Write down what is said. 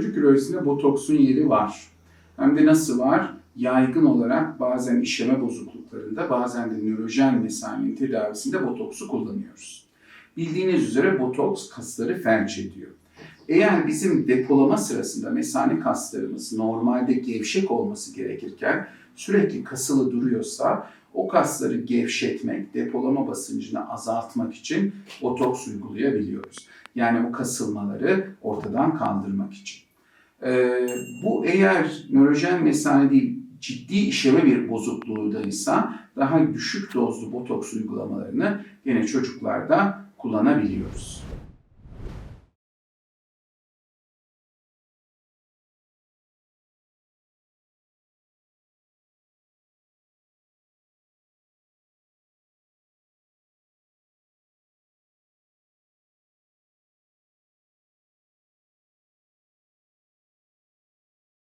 tükürüğüsünde botoksun yeri var. Hem de nasıl var? Yaygın olarak bazen işleme bozukluklarında bazen de nörojen mesanenin tedavisinde botoksu kullanıyoruz. Bildiğiniz üzere botoks kasları felç ediyor. Eğer bizim depolama sırasında mesane kaslarımız normalde gevşek olması gerekirken sürekli kasılı duruyorsa o kasları gevşetmek, depolama basıncını azaltmak için botoks uygulayabiliyoruz. Yani o kasılmaları ortadan kaldırmak için. Ee, bu eğer nörojen mesane değil, ciddi işleme bir bozukluğudaysa daha düşük dozlu botoks uygulamalarını yine çocuklarda kullanabiliyoruz.